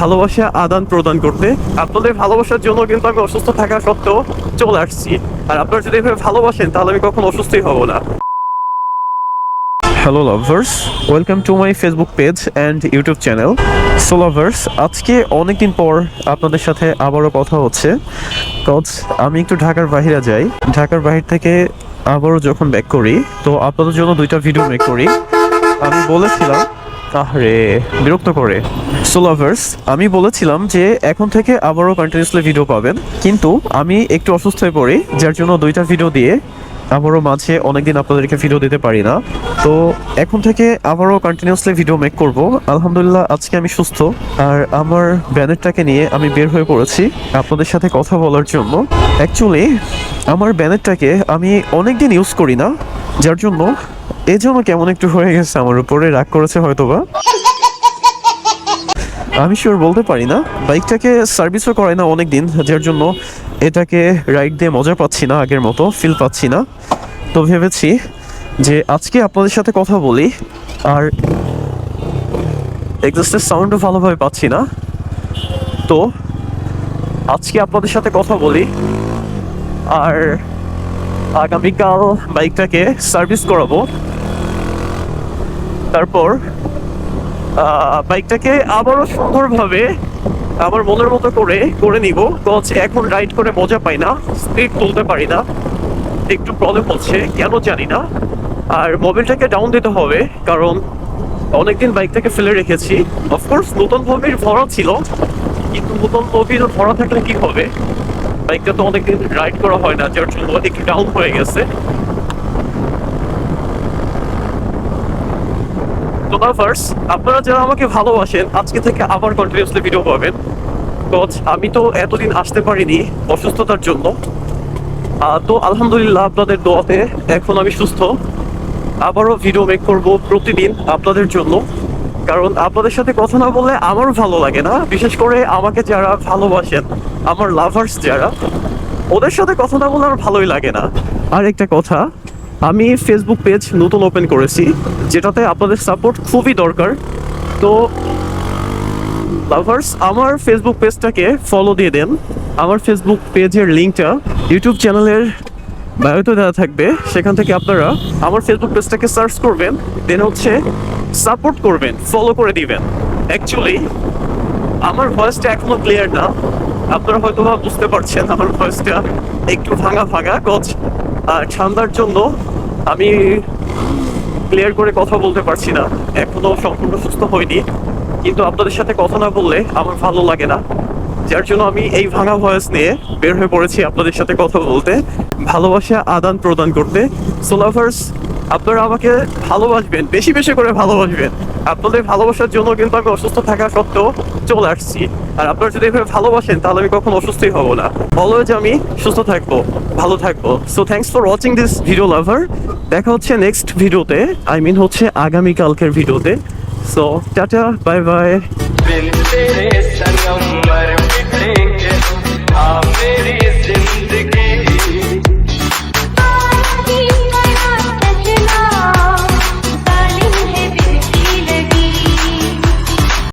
ভালোবাসা আদান প্রদান করতে। আপনাদের ভালোবাসার জন্য কিন্তু আমি অসুস্থ থাকা সত্ত্বেও চলে আসছি। আর আপনারা যদি এভাবে ভালোবাসেন, তাহলে আমি কখনো অসুস্থই হব না। Hello lovers welcome to my Facebook page and YouTube channel so lovers আজকে অনেকদিন পর আপনাদের সাথে আবারও কথা হচ্ছে। কজ আমি একটু ঢাকার বাইরে যাই। ঢাকার বাহির থেকে আবারও যখন ব্যাক করি, তো আপনাদের জন্য দুইটা ভিডিও মেক করি। আমি বলেছিলাম আরে বিরক্ত করে। সো লাভার্স আমি বলেছিলাম যে এখন থেকে আবারও কন্টিনিউসলি ভিডিও পাবেন। কিন্তু আমি একটু অসুস্থ হয়ে পড়ি, যার জন্য দুইটা ভিডিও দিয়ে আবারও মাঝে অনেকদিন আপনাদেরকে ভিডিও দিতে পারি না। তো এখন থেকে আবারও কন্টিনিউসলি ভিডিও মেক করব। আলহামদুলিল্লাহ, আজকে আমি সুস্থ। আর আমার ব্যানেরটাকে নিয়ে আমি বের হয়ে পড়েছি আপনাদের সাথে কথা বলার জন্য। অ্যাকচুয়ালি আমার ব্যানেরটাকে আমি অনেকদিন ইউজ করি না, যার জন্য এই জন্য কেমন একটু হয়ে গেছে, আমার উপরে রাগ করেছে হয়তোবা। আমি শিওর বলতে পারি না। বাইকটাকে সার্ভিসও করে না অনেক দিন যার জন্য এটাকে রাইড দিয়ে মজা পাচ্ছি না আগের মতো ফিল পাচ্ছি না। তো ভেবেছি যে আজকে আপনাদের সাথে কথা বলি, আর এক্সাস্টের সাউন্ডও ভালোভাবে পাচ্ছি না। তো আজকে আপনাদের সাথে কথা বলি, আর আগামীকাল বাইকটাকে সার্ভিস করাবো। তারপর বাইকটাকে আবারও সুন্দরভাবে আমার মনের মতো করে করে নিব। তো হচ্ছে এখন রাইড করে মজা পাই না স্পিড তুলতে পারি না, একটু প্রবলেম হচ্ছে, কেন জানি না। আর মোবিলটাকে ডাউন দিতে হবে, কারণ অনেকদিন বাইকটাকে ফেলে রেখেছি। অফকোর্স নতুন মোবিল ভরা ছিল, কিন্তু নতুন মোবিল ভরা থাকলে কি হবে? বাইকটা তো অনেকদিন রাইড করা হয় না, যার জন্য একটু ডাউন হয়ে গেছে। আপনারা যারা আমাকে ভালোবাসেন, আজকে থেকে আবার কন্টিনিউসলি ভিডিও পাবেন। আমি তো এতদিন আসতে পারিনি অসুস্থতার জন্য। তো আলহামদুলিল্লাহ আপনাদের দোয়াতে এখন আমি সুস্থ। আবারও ভিডিও মেক করব প্রতিদিন আপনাদের জন্য। কারণ আপনাদের সাথে কথা না বললে আমারও ভালো লাগে না। বিশেষ করে আমাকে যারা ভালোবাসেন, আমার লাভার্স যারা, ওদের সাথে কথা না বললে আমার ভালোই লাগে না। আর একটা কথা আমি ফেসবুক পেজ নতুন ওপেন করেছি, যেটাতে আপনাদের সাপোর্ট খুবই দরকার। তো লাভার্স আমার ফেসবুক পেজটাকে ফলো দিয়ে দেন। আমার ফেসবুক পেজের লিঙ্কটা ইউটিউব চ্যানেলের বায়োতে দেওয়া থাকবে। সেখান থেকে আপনারা আমার ফেসবুক পেজটাকে সার্চ করবেন দেন হচ্ছে সাপোর্ট করবেন ফলো করে দিবেন। অ্যাকচুয়ালি আমার ভয়েসটা এখনও ক্লিয়ার না। আপনারা হয়তো বুঝতে পারছেন আমার ভয়েসটা একটু ভাঙা ভাঙা কচ আর ঠান্ডার জন্য আমি ক্লিয়ার করে কথা বলতে পারছি না। এখনও সম্পূর্ণ সুস্থ হয়নি কিন্তু আপনাদের সাথে কথা না বললে আমার ভালো লাগে না। যার জন্য আমি এই ভাঙা ভয়েস নিয়ে বের হয়ে পড়েছি আপনাদের সাথে কথা বলতে। ভালোবাসা আদান প্রদান করতে। সোলাভার্স আপনারা আমাকে ভালোবাসবেন, বেশি বেশি করে ভালোবাসবেন। আপনাদের ভালোবাসার জন্য কিন্তু আমি অসুস্থ থাকা সত্ত্বেও চলে আসছি। আর আপনারা যদি এভাবে ভালোবাসেন, তাহলে আমি কখনো অসুস্থই হব না। অলওয়েজ আমি সুস্থ থাকব, ভালো থাকব। So thanks for watching this video lover দেখা হচ্ছে নেক্সট ভিডিওতে আই মিন হচ্ছে আগামীকালকের ভিডিওতে সো টাটা বাই বাই